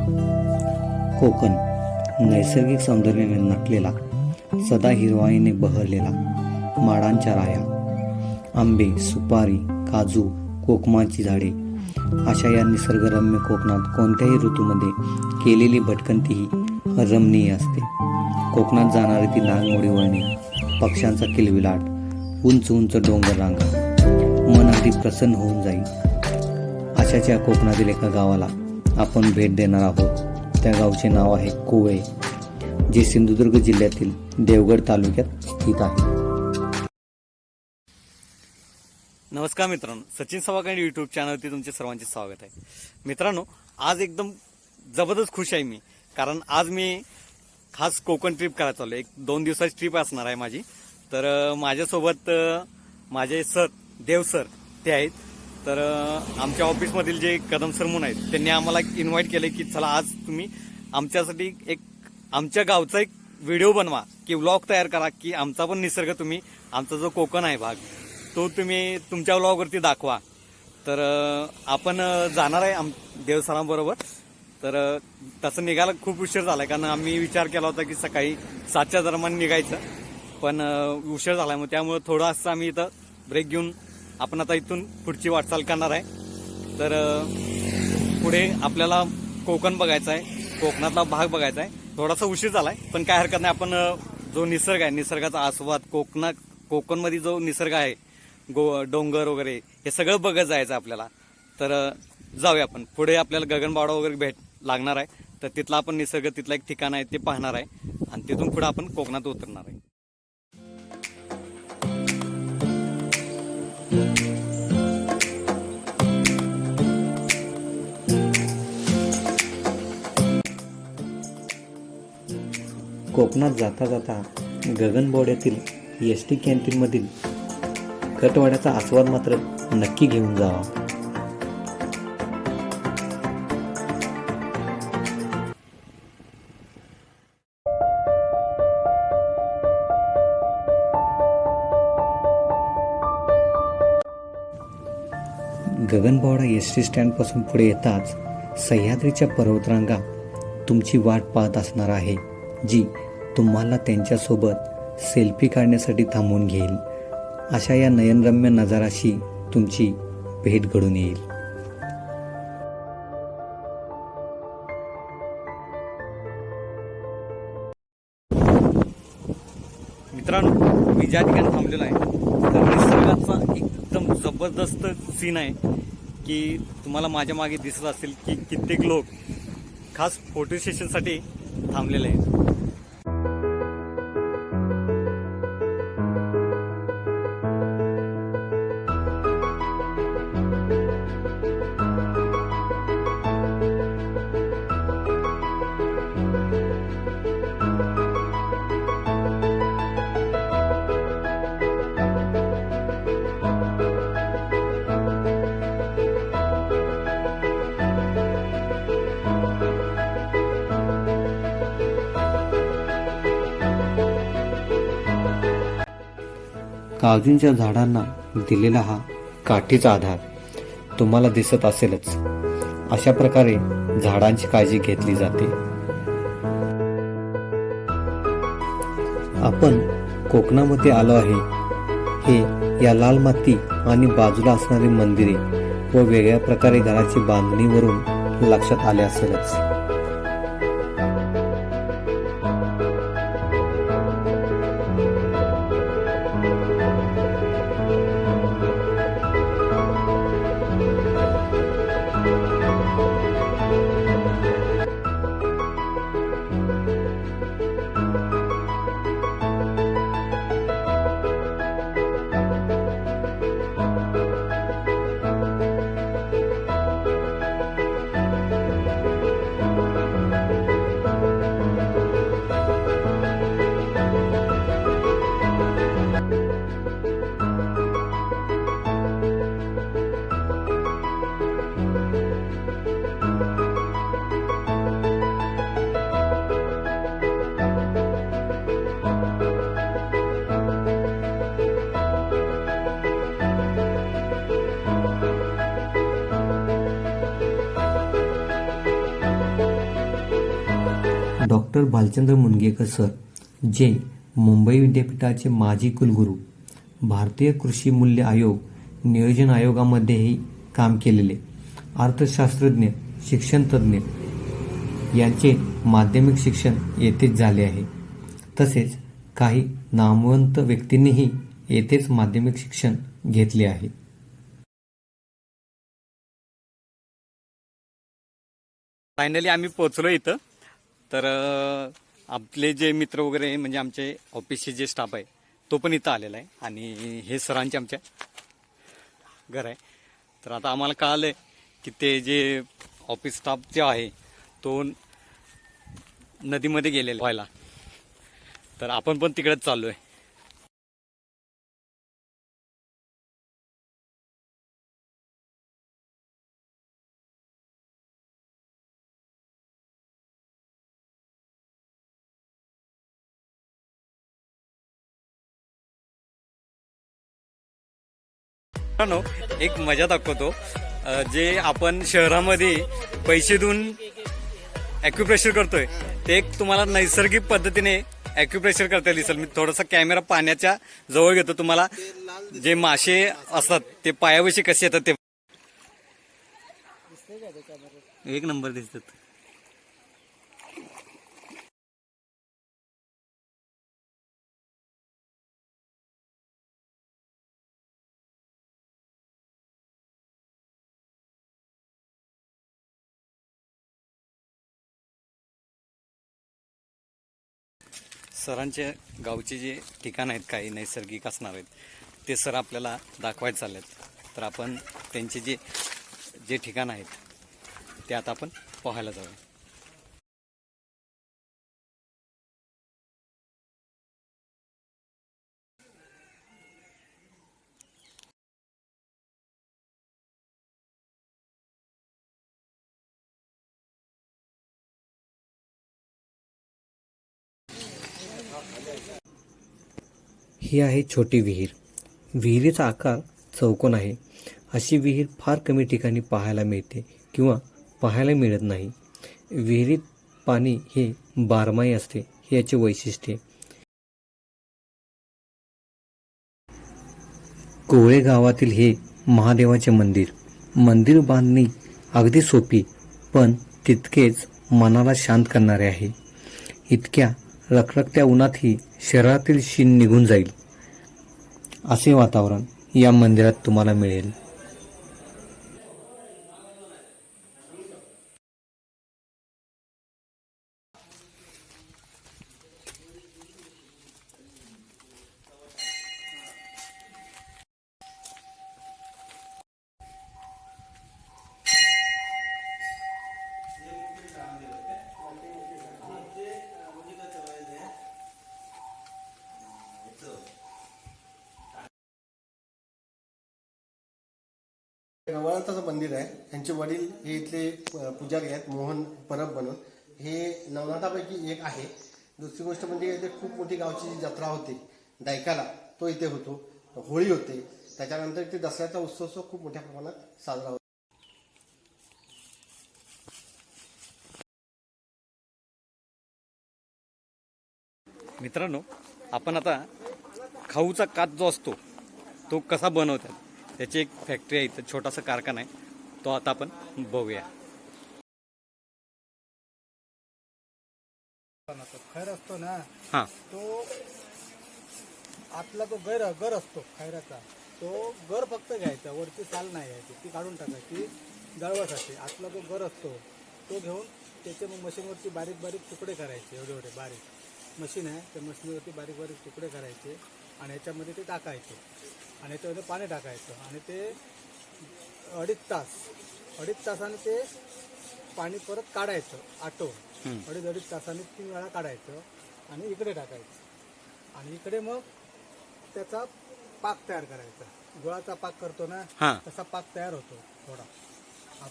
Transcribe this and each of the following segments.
कोकण नैसर्गिक सौंदर्याने नटलेला सदा हिरवाईने बहरलेला माडांच्या राया आंबे सुपारी काजू कोकमाची झाडे अशा या निसर्गरम्य कोकणात कोणत्याही ऋतूमध्ये केलेली भटकंती ही रमणीय असते. कोकणात जाणारी ती नागमोडी वळणे पक्ष्यांचा किलविलाट उंच उंच डोंगर रांगा मन अगदी प्रसन्न होऊन जाईल. अशाच या कोकणातील एका गावाला आपण भेट देणार आहोत. त्या गावचे नाव आहे कोवे जे सिंधुदुर्ग जिल्ह्यातील देवगड तालुक्यात स्थित आहे. नमस्कार मित्रांनो. सचिन सवाकांड युट्यूब चॅनलवरती तुमचे सर्वांचे स्वागत आहे. मित्रांनो आज एकदम जबरदस्त खुश आहे मी कारण आज मी खास कोकण ट्रिप करायला चाललो एक दोन दिवसाची ट्रिप असणार आहे माझी. तर माझ्यासोबत माझे सर देव सर ते आहेत. तर आमच्या ऑफिसमधील जे कदम सर म्हणून आहेत त्यांनी आम्हाला इन्व्हाइट केले की चला आज तुम्ही आमच्यासाठी एक आमच्या गावचा एक व्हिडिओ बनवा की व्लॉग तयार करा की आमचा पण निसर्ग तुम्ही आमचा जो कोकण आहे भाग तो तुम्ही तुमच्या व्लॉगवरती दाखवा. तर आपण जाणार आहे आम देवसरांबरोबर तर तसं निघायला खूप उशीर आहे कारण आम्ही विचार केला होता की सकाळी सातच्या दरम्यान निघायचं. पण अं, उशीर आहे मग त्यामुळे थोडं असं आम्ही इथं ब्रेक घेऊन आपण आता इथून पुढची वाटचाल करणार आहे. तर पुढे आपल्याला कोकण बघायचं आहे. कोकणातला भाग बघायचा आहे. थोडासा उशीर झालाय पण काय हरकत नाही. आपण जो निसर्ग आहे निसर्गाचा आस्वाद कोकणा कोकणमध्ये जो निसर्ग आहे गो डोंगर वगैरे हे सगळं बघत जायचं आपल्याला. तर जाऊया आपण. पुढे आपल्याला गगनबावडा वगैरे भेट लागणार आहे. तर तिथला आपण निसर्ग तिथला एक ठिकाण आहे ते पाहणार आहे. आणि तिथून पुढे आपण कोकणात उतरणार आहे. कोकणात जाता जाता गगनबोड्यातील एस टी कॅन्टीनमधील कटवाड्याचा आस्वाद मात्र नक्की घेऊन जावा. गगनबावडा एस टी स्टँडपासून पुढे येताच सह्याद्रीच्या पर्वतरांगा तुमची वाट पाहत असणार आहे. जी तुम्हाला त्यांच्यासोबत सेल्फी काढण्यासाठी थांबवून घेईल. अशा या नयनरम्य नजाराशी तुमची भेट घडून येईल. मित्रांनो मी ज्या ठिकाणी थांबलेलो आहे तर निसर्गाचा एकदम जबरदस्त सीन आहे की तुम्हाला माझ्या मागे दिसत असेल की कित्येक लोक खास फोटो सेशनसाठी थांबलेले आहेत. काजूंच्या झाडांना दिलेला हा काठीचा आधार तुम्हाला दिसत असेलच. अशा प्रकारे झाडांची काळजी घेतली जाते. आपण कोकणामध्ये आलो आहे. हे या लाल माती आणि बाजूला असणारी मंदिरे व वेगळ्या प्रकारे घराची बांधणीवरून लक्षात आले असेलच. डॉक्टर भालचंद्र मुणगेकर सर जे मुंबई विद्यापीठाचे माजी कुलगुरू भारतीय कृषी मूल्य आयोग नियोजन आयोगामध्येही काम केलेले. अर्थशास्त्रज्ञ शिक्षणतज्ज्ञ यांचे माध्यमिक शिक्षण येथेच झाले आहे. तसेच काही नामवंत व्यक्तींनीही येथेच माध्यमिक शिक्षण घेतले आहे. फायनली आम्ही पोहोचलो इथं. तर आपले जे मित्र वगैरे म्हणजे आमचे ऑफिसचे जे स्टाफ आहे तो पण इथं आलेला आहे आणि हे सरांचे आमच्या घर आहे. तर आता आम्हाला कळालं आहे की ते जे ऑफिस स्टाफ जे आहे तो नदीमध्ये गेलेला व्हायला तर आपण पण तिकडेच चाललो आहे मित्रांनो एक मजा दाखवतो. जे आपण शहरामध्ये पैसे देऊन ॲक्युप्रेशर करतोय ते एक तुम्हाला नैसर्गिक पद्धतीने ॲक्युप्रेशर करता दिसेल. मी थोडासा कॅमेरा पाण्याच्या जवळ घेतो तुम्हाला. जे मासे असतात ते पायावशी कसे येतात ते एक नंबर दिसतात. सरांचे गावचे जे ठिकाण आहेत काही नैसर्गिक असणार आहेत ते सर आपल्याला दाखवायला आहेत तर आपण त्यांचे जे जे ठिकाण आहेत ते आता आपण पाहायला जाऊया. ही आहे छोटी विहीर. विहिरीचा आकार चौकोन आहे. अशी विहीर फार कमी ठिकाणी पाहायला मिळते किंवा पाहायला मिळत नाही. विहिरीत पाणी हे बारमाही असते हे याचे वैशिष्ट्य कोवळे गावातील हे महादेवाचे मंदिर. मंदिर बांधणी अगदी सोपी पण तितकेच मनाला शांत करणारे आहे. इतक्या रखरखत्या उन्हातही शरीरातील शीन निघून जाईल. असे वातावरण या मंदिरात तुम्हाला मिळेल. रवळांताचं मंदिर आहे. यांचे वडील हे इथले पुजारी आहेत मोहन परब म्हणून. हे नवनाथापैकी एक आहे. दुसरी गोष्ट म्हणजे इथे खूप मोठी गावची जी जत्रा होती दायकाला तो इथे होतो. होळी होते. त्याच्यानंतर इथे दसऱ्याचा उत्सव खूप मोठ्या प्रमाणात साजरा होतो. मित्रांनो आपण आता खाऊचा काच जो असतो तो कसा बनवतात? त्याची एक फॅक्टरी आहे इथं छोटासा कारखाना आहे. तो आता आपण बघूया. खैर असतो ना? हां. तो आतला तो गर गर असतो खैराचा. तो गर फक्त घ्यायचा वरची साल नाही घ्यायची ती काढून टाकायची दळवासाठी आतला जो गर असतो. तो घेऊन त्याचे मग मशीनवरती बारीक बारीक तुकडे करायचे एवढे एवढे बारीक. मशीन आहे त्या मशीनवरती बारीक बारीक तुकडे करायचे आणि ह्याच्यामध्ये ते टाकायचे. आणि याच्यामध्ये पाणी टाकायचं. आणि ते अडीच तास अडीच तासाने ते पाणी परत काढायचं आटवून अडीच अडीच तासाने तीन वेळा काढायचं आणि इकडे टाकायचं. आणि इकडे मग त्याचा पाक तयार करायचा. गुळाचा पाक करतो ना तसा पाक तयार होतो थोडा.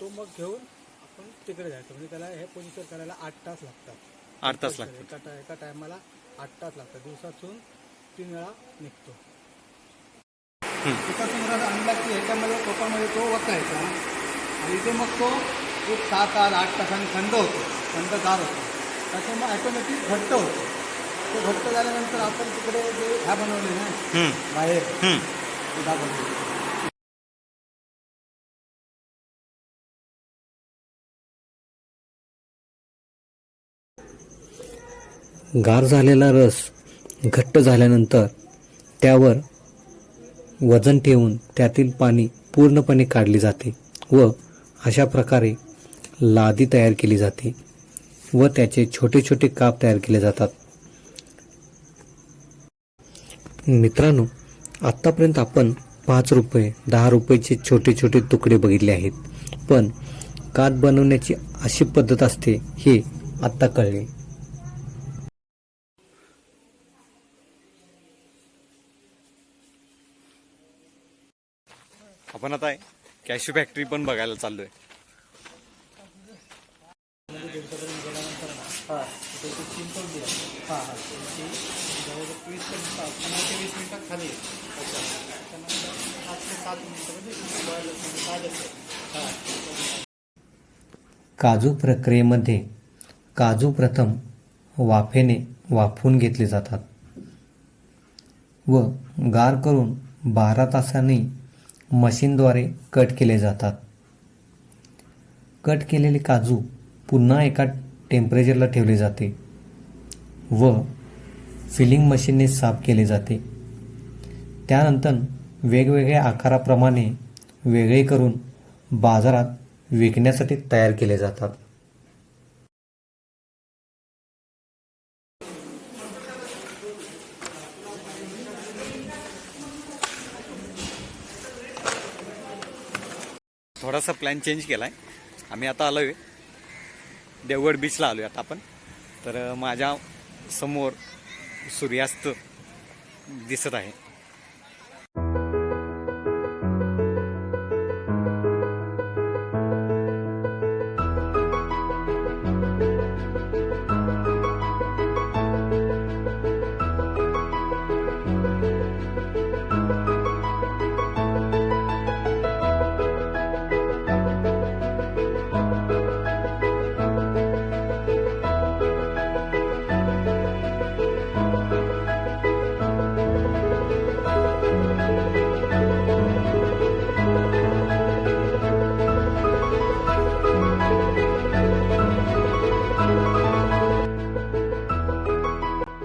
तो मग घेऊन आपण तिकडे जायचं. म्हणजे त्याला हे पोजिशन करायला आठ तास लागतात. आठ तास लागतात. एका टायमाला आठ तास लागतात. दिवसातून तीन वेळा निघतो. एका समोर आणला की ह्याच्यामध्ये टोपामध्ये तो वतायचा आणि इथे मग तो एक सात आठ आठ तासांनी थंड होतो. थंडगार होतो. त्याच्यामुळे ऑटोमॅटिक घट्ट होतो. तो घट्ट झाल्यानंतर आपण तिकडे जे ह्या बनवले ना बाहेर. दुधामध्ये गार झालेला रस घट्ट झाल्यानंतर त्यावर वजन ठेवून त्यातील पाणी पूर्णपणे काढले जाते व अशा प्रकारे लादी तयार केली जाते व त्याचे छोटे छोटे काप तयार केले जातात. मित्रांनो आत्तापर्यंत आपण पाच रुपये दहा रुपयाचे छोटे छोटे तुकडे बघितले आहेत. पण काप बनवण्याची अशी पद्धत असते हे आत्ता कळले. आपण आता कॅशू फॅक्टरी पण बघायला चाललो आहे काजू प्रक्रियेमध्ये काजू प्रथम वाफेने वाफून घेतले जातात व गार करून बारा तासांनी मशीनद्वारे कट केले जातात. कट केलेले काजू पुन्हा एका टेम्परेचरला ठेवले जाते व फिलिंग मशीनने साफ केले जाते. त्यानंतर वेगवेगळ्या आकाराप्रमाणे वेगळे करून बाजारात विकण्यासाठी तयार केले जातात. थोडासा प्लॅन चेंज केला आहे आम्ही आता आलो आहे देवगड बीचला आलो आहे आता आपण. तर माझ्यासमोर सूर्यास्त दिसत आहे.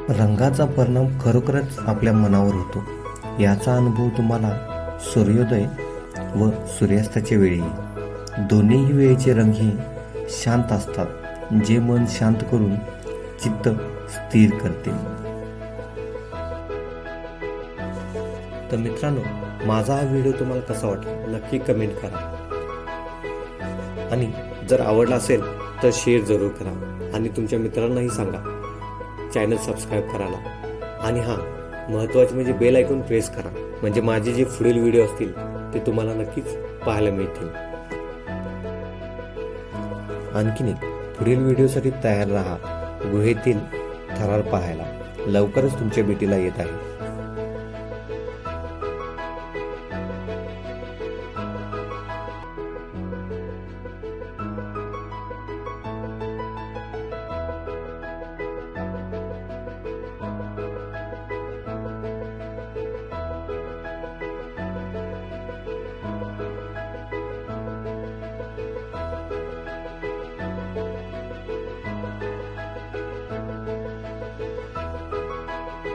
रंगाचा परिणाम खरोखरच आपल्या मनावर होतो. याचा अनुभव तुम्हाला सूर्योदय व सूर्यास्ताच्या वेळी. दोन्हीही वेळेचे रंग हे शांत असतात जे मन शांत करून चित्त स्थिर करते. तर मित्रांनो माझा हा व्हिडिओ तुम्हाला कसा वाटला? नक्की कमेंट करा. आणि जर आवडला असेल तर शेअर जरूर करा. आणि तुमच्या मित्रांनाही सांगा. चॅनल सबस्क्राईब करायला. आणि हां महत्त्वाचे म्हणजे बेल ऐकून प्रेस करा. म्हणजे माझे जे पुढील व्हिडिओ असतील ते तुम्हाला नक्कीच पाहायला मिळतील. आणखीन एक पुढील व्हिडिओसाठी तयार राहा. गुहेतील थरार पाहायला. लवकरच तुमच्या भेटीला येत आहे.